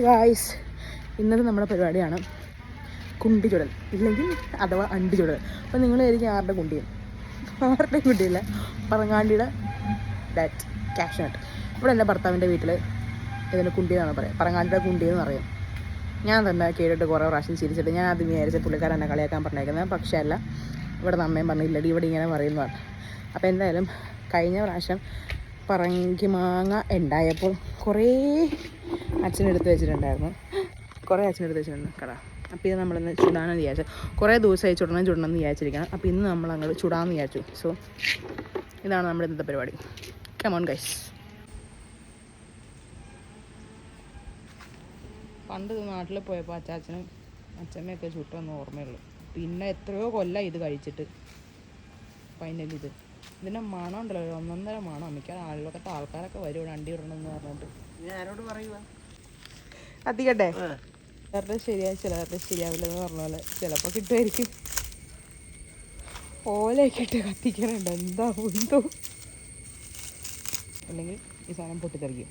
Guys ഇന്നത്തെ നമ്മുടെ പരിപാടിയാണ് കുണ്ടി ചുടൽ ഇല്ലെങ്കിൽ അഥവാ അണ്ടി ചുടൽ അപ്പോൾ നിങ്ങൾ ആയിരിക്കും ആരുടെ കുണ്ടിയും. ആരുടെ കുണ്ടിയില്ല പറങ്ങാണ്ടിയുടെ ഡാറ്റ് ക്യാഷ്നട്ട് ഇവിടെ എന്റെ ഭർത്താവിന്റെ വീട്ടിൽ ഇതിന് കുണ്ടി എന്നാണ് പറയുക പറങ്ങാണ്ടിയുടെ കുണ്ടി എന്ന് പറയും. ഞാൻ തന്നെ കേട്ടിട്ട് കുറേ പ്രാവശ്യം ചിരിച്ചിട്ട് ഞാൻ ആദ്യം വിചാരിച്ച പുള്ളിക്കാരൻ എന്നെ കളിയാക്കാൻ പറഞ്ഞേക്കുന്നത് പക്ഷേ അല്ല ഇവിടെ നിന്ന് അമ്മയും പറഞ്ഞില്ലടി ഇവിടെ ഇങ്ങനെ പറയുന്നതാണ് അപ്പോൾ എന്തായാലും കഴിഞ്ഞ പ്രാവശ്യം പറങ്കി മാങ്ങ ഉണ്ടായപ്പോൾ കുറേ അച്ഛനെടുത്ത് വെച്ചിട്ടുണ്ടായിരുന്നു. കുറേ അച്ഛനെടുത്ത് വെച്ചിട്ടുണ്ട്. കട. അപ്പോൾ ഇത് നമ്മളിന്ന് ചുടാനെന്ന് വിചാരിച്ചു കുറേ ദിവസമായി ചുടണം ചുടണം എന്ന് വിചാരിച്ചിരിക്കണം അപ്പോൾ ഇന്ന് നമ്മൾ അങ്ങോട്ട് ചുടാമെന്ന് വിചാരിച്ചു. സോ ഇതാണ് നമ്മുടെ ഇന്നത്തെ പരിപാടി. കമോൺ ഗൈസ് പണ്ട് നാട്ടിൽ പോയപ്പോൾ അച്ചാച്ചനും അച്ഛമ്മയൊക്കെ ചുട്ടെന്ന് ഓർമ്മയുള്ളൂ. പിന്നെ എത്രയോ കൊല്ലം ഇത് കഴിച്ചിട്ട്. ഫൈനലി ഇത്. ഇതിന്റെ മണം ഉണ്ടല്ലോ ഒന്നൊന്നര മണം. മിക്ക ആളുകളൊക്കെ ആൾക്കാരൊക്കെ വരും അണ്ടി ഇടണം എന്ന് പറഞ്ഞിട്ട് ഞാനോട് പറയുക കത്തിക്കട്ടെ ചിലരുടെ ശരിയായി ചിലവരുടെ ശരിയാവില്ല എന്ന് പറഞ്ഞ പോലെ ചിലപ്പോൾ കിട്ടുമായിരിക്കും. ഓലയൊക്കെ ഇട്ട് കത്തിക്കാനുണ്ട് എന്താ എന്തോ അല്ലെങ്കിൽ ഈ സാധനം പൊട്ടിത്തെറിക്കും.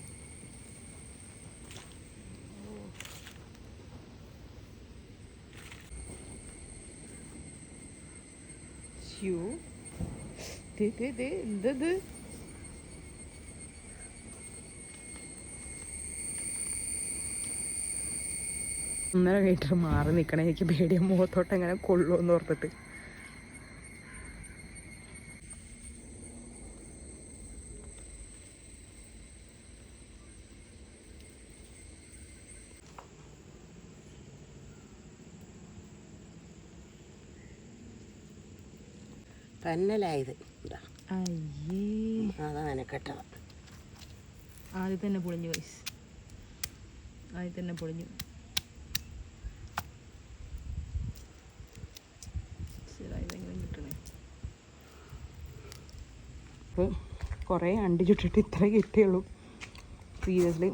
ശ്യോ. എന്തത് ഒന്നര മീറ്റർ മാറി നിൽക്കണേ എനിക്ക് പേടിയ. മുഖത്തോട്ട് എങ്ങനെ കൊള്ളുമെന്ന് ഓർത്തിട്ട്. തന്നലായത്. ഇതാ. അയ്യേ. അതാണ് കെട്ടത് ആദ്യം തന്നെ പൊളിഞ്ഞു വയസ് ആദ്യം തന്നെ പൊളിഞ്ഞു. അപ്പോൾ കുറേ അണ്ടി ചുട്ടിട്ട് ഇത്ര കിട്ടിയുള്ളൂ. സീരിയസ്ലി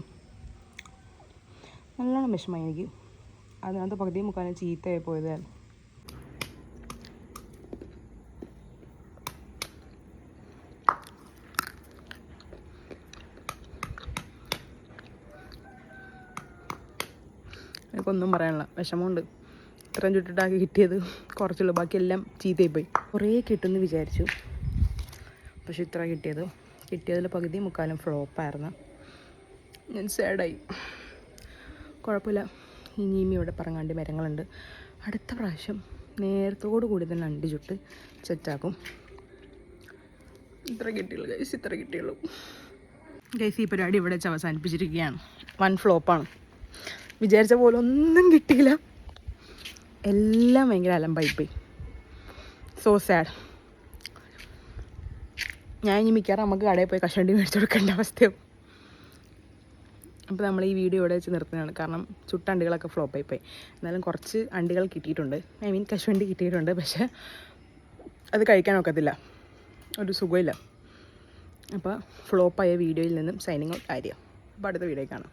നല്ലോണം വിഷമമായി എനിക്ക്. അതിനകത്ത് പകുതി മുക്കാലും ചീത്തയായി പോയതാണ് എനിക്കൊന്നും പറയാനില്ല. വിഷമമുണ്ട്. ഇത്രയും ചുട്ടിട്ടാക്കി കിട്ടിയത്. കുറച്ചുള്ളൂ. ബാക്കിയെല്ലാം ചീത്തയായിപ്പോയി കുറേ കിട്ടുമെന്ന് വിചാരിച്ചു. പക്ഷെ ഇത്ര കിട്ടിയത്. കിട്ടിയതിൽ പകുതി മുക്കാലും ഫ്ലോപ്പായിരുന്നു ഞാൻ സാഡായി കുഴപ്പമില്ല. ഇനിയും ഇവിടെ പറങ്ങാണ്ട് മരങ്ങളുണ്ട്. അടുത്ത പ്രാവശ്യം നേരത്തോടു കൂടി തന്നെ അണ്ടി ചുട്ട് സെറ്റാക്കും. ഇത്ര കിട്ടിയുള്ളൂ ഗൈസ് ഇത്ര കിട്ടിയുള്ളൂ. ഗൈസ് ഈ പരിപാടി ഇവിടെ വെച്ച് അവസാനിപ്പിച്ചിരിക്കുകയാണ്. വൺ ഫ്ലോപ്പാണ് വിചാരിച്ച പോലെ ഒന്നും കിട്ടിയില്ല. എല്ലാം ഭയങ്കര അലമ്പായിപ്പോയി. സോ സാഡ് ഞാൻ ഇനി മിക്കവാറും നമുക്ക് കടയിൽ പോയി കശണ്ടി മേടിച്ചു കൊടുക്കേണ്ട അവസ്ഥയാവും. അപ്പോൾ നമ്മൾ ഈ വീഡിയോ ഇവിടെ വെച്ച് നിർത്തുന്നതാണ്. കാരണം ചുട്ടണ്ടികളൊക്കെ ഫ്ലോപ്പായി പോയി. എന്നാലും കുറച്ച് അണ്ടികൾ കിട്ടിയിട്ടുണ്ട്. ഐ മീൻ കശുവണ്ടി കിട്ടിയിട്ടുണ്ട്. പക്ഷേ അത് കഴിക്കാൻ ഒക്കത്തില്ല. ഒരു സുഖമില്ല. അപ്പോൾ ഫ്ലോപ്പായ വീഡിയോയിൽ നിന്നും സൈനിങ് ഔട്ട് ആര്യ അപ്പോൾ അടുത്ത വീഡിയോ കാണാം.